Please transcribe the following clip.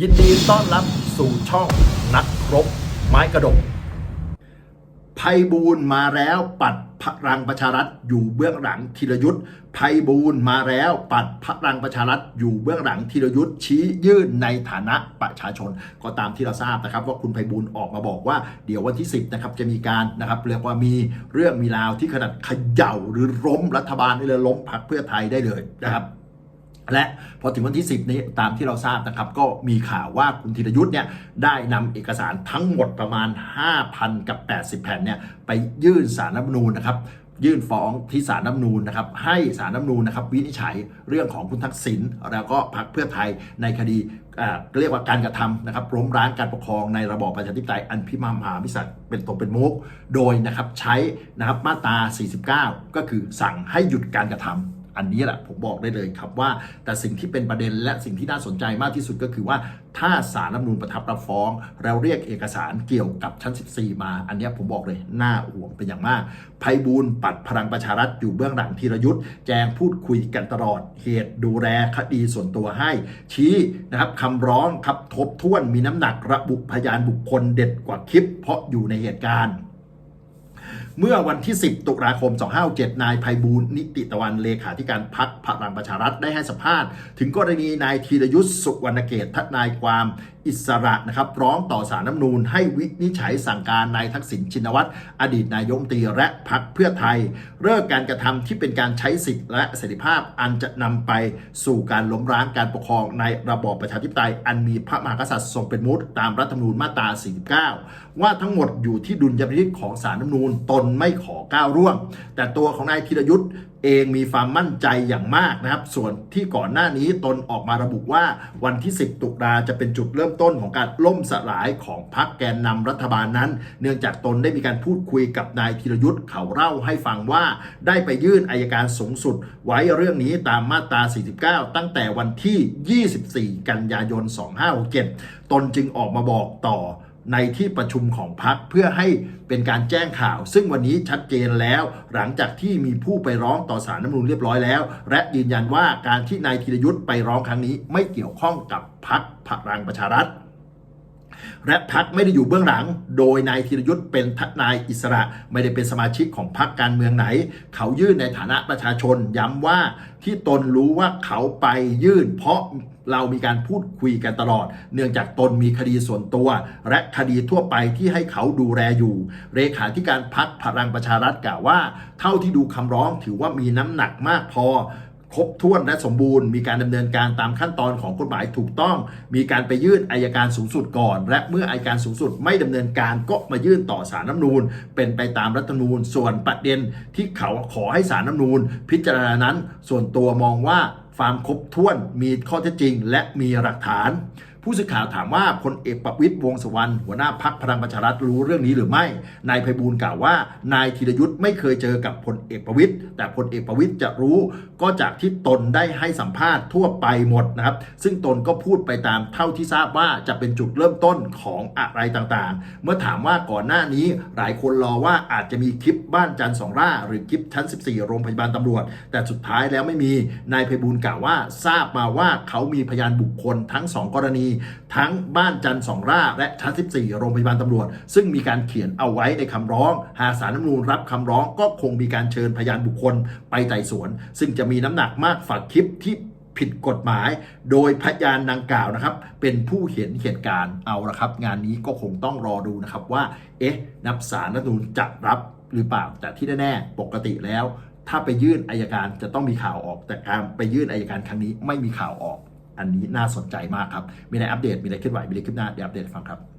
ยินดีต้อนรับสู่ช่องนักรบ ไม้กระดกภัยบูลย์มาแล้วปัดพลังประชารัฐอยู่เบื้องหลังธีรยุทธ์ภัยบูลย์มาแล้วปัดพลังประชารัฐอยู่เบื้องหลังธีรยุทธ์ชี้ยื่นในฐานะประชาชน ก็ตามที่เราทราบนะครับ ว่าคุณภัยบูลย์ออกมาบอกว่า เดี๋ยววันที่ 10นะครับจะมีการนะครับเรียกว่ามีเรื่องมีราวที่ขนาดเขย่าหรือล้มรัฐบาลได้เลยล้มพรรคเพื่อไทยได้เลยนะครับ และพอถึงวันที่ 10 นี้ตามที่เราทราบนะครับ ก็มีข่าวว่าคุณธีรยุทธ์เนี่ยได้นำเอกสารทั้งหมดประมาณ 5,000 กับ 80 แผ่นเนี่ยไปยื่นสารรัฐมนูญนะครับยื่นฟ้องที่ศาลน้ำนูนนะครับให้ศาลน้ำนูนนะครับวินิจฉัยเรื่องของคุณทักษิณแล้วก็พรรคเพื่อไทยในคดีอ่าเรียกว่าการกระทำนะครับล้มร้างการปกครองในระบอบประชาธิปไตยอันพิมามหาพิศักดิ์เป็นตรงเป็นมุกโดยนะครับใช้นะครับมาตรา 49 ก็คือสั่งให้หยุดการกระทำ อันนี้แหละผมบอกได้เลยครับว่า แต่สิ่งที่เป็นประเด็นและสิ่งที่น่าสนใจมากที่สุดก็คือว่า ถ้าสารรัฐมนูญประทับรับฟ้องเราเรียกเอกสารเกี่ยวกับชั้น 14 มา อันนี้ผมบอกเลยน่าห่วงเป็นอย่างมากภัยบูลปัดพลังประชารัฐอยู่เบื้องหลังธีรยุทธ์แจงพูดคุยกันตลอดเหตุดูแลคดีส่วนตัวให้ ชี้นะครับคำร้องครับทบท้วนมีน้ำหนักระบุพยานบุคคลเด็ดกว่าคลิป เพราะอยู่ในเหตุการณ์ เมื่อวันที่ 10 ตุลาคม 2567นายภัยบูลนิติตะวันเลขาธิการพักพลังประชารัฐได้ให้สัมภาษณ์ ถึงกรณีนายธีรยุทธ์สุวรรณเกตทนายความอิสระนะครับร้องต่อสารน้ำนูนให้วินิจฉัยสั่งการนายทักษิณชินวัตรอดีตนายกรัฐมตีและพักเพื่อไทย เลิกการกระทำที่เป็นการใช้สิทธิและเสรีภาพอันจะนำไปสู่การล้มล้างการปกครองในระบอบประชาธิปไตย อันมีพระมหากษัตริย์ทรงเป็นมุตตามรัฐธรรมนูญมาตรา 49 ว่าทั้งหมดอยู่ที่ดุลยพินิจของสารน้ำนูนตนไม่ขอก้าวร่วง แต่ตัวของนายธีรยุทธ์เองมีความมั่นใจอย่างมากนะครับ ส่วนที่ก่อนหน้านี้ตนออกมาระบุว่าวันที่ 10 ตุลาจะเป็นจุดเริ่มต้นของการล่มสลายของพรรคแกนนำรัฐบาลนั้น เนื่องจากตนได้มีการพูดคุยกับนายธีรยุทธ์เขาเล่าให้ฟังว่าได้ไปยื่นอายการสูงสุด ไว้เรื่องนี้ตามมาตรา 49 ตั้งแต่วันที่ 24 กันยายน 2567 ตนจึงออกมาบอกต่อ ในที่ประชุมของพักเพื่อให้เป็นการแจ้งข่าว ซึ่งวันนี้ชัดเจนแล้ว หลังจากที่มีผู้ไปร้องต่อสารน้ำนูนเรียบร้อยแล้ว และยืนยันว่าการที่นายธีรยุทธ์ไปร้องครั้งนี้ ไม่เกี่ยวข้องกับพักพลังประชารัฐและพักไม่ได้อยู่เบื้องหลัง โดยนายธีรยุทธ์เป็นทนายอิสระ ไม่ได้เป็นสมาชิกของพักการเมืองไหน เขายื่นในฐานะประชาชน ย้ำว่าที่ตนรู้ว่าเขาไปยื่น เพราะ เรามีการพูดคุยกันตลอด เนื่องจากตนมีคดีส่วนตัว และคดีทั่วไปที่ให้เขาดูแลอยู่ เลขาธิการพักพลังประชารัฐกล่าวว่า เท่าที่ดูคำร้องถือว่ามีน้ำหนักมากพอครบถ้วนและสมบูรณ์มีการดำเนินการตามขั้นตอนของกฎหมายถูกต้อง มีการไปยื่นอายการสูงสุดก่อน และเมื่ออายการสูงสุดไม่ดำเนินการก็มายื่นต่อสารน้ำนูนเป็นไปตามรัฐธรรมนูญ ส่วนประเด็นที่เขาขอให้สารน้ำนูนพิจารณานั้น ส่วนตัวมองว่า ความครบถ้วนมีข้อเท็จจริง และมีหลักฐาน ผู้สื่อข่าวถามว่าพลเอกประวิตยวงษ์สวรรณหัวหน้าพักพลังประชารัฐรู้เรื่องนี้หรือไม่ นายไพบูลกล่าวว่า นายธีรยุทธ์ไม่เคยเจอกับพลเอกประวิตยแต่พลเอกประวิตยจะรู้ก็จากที่ตนได้ให้สัมภาษณ์ทั่วไปหมดนะครับ ซึ่งตนก็พูดไปตามเท่าที่ทราบว่าจะเป็นจุดเริ่มต้นของอะไรต่างๆ เมื่อถามว่าก่อนหน้านี้หลายคนรอว่าอาจจะมีคลิปบ้านจันทร์สองร่า หรือคลิปชั้น 14 โรงพยาบาลตำรวจ แต่สุดท้ายแล้วไม่มีนายไพบูลกล่าวว่าทราบมาว่าเขามีพยานบุคคลทั้งสองกรณีทั้งบ้านจันทร์สองราและชั้น 14 โรงพยาบาลตำรวจ ซึ่งมีการเขียนเอาไว้ในคำร้อง หากสารน้ำนูนรับคำร้องก็คงมีการเชิญพยานบุคคลไปไต่สวน ซึ่งจะมีน้ำหนักมากฝากคลิปที่ผิดกฎหมาย โดยพยานดังกล่าวนะครับ เป็นผู้เห็นเหตุการณ์เอาละครับ งานนี้ก็คงต้องรอดูนะครับว่า เอ๊ะ นับสารรัฐธรรมนูญจะรับหรือเปล่า แต่ที่แน่ๆปกติแล้ว ถ้าไปยื่นอายการจะต้องมีข่าวออก แต่การไปยื่นอายการครั้งนี้ไม่มีข่าวออก อันนี้น่าสนใจมากครับ มีอะไรอัปเดต มีอะไรเคลื่อนไหว มีอะไรขึ้นหน้าเดี๋ยวอัปเดตฟังครับ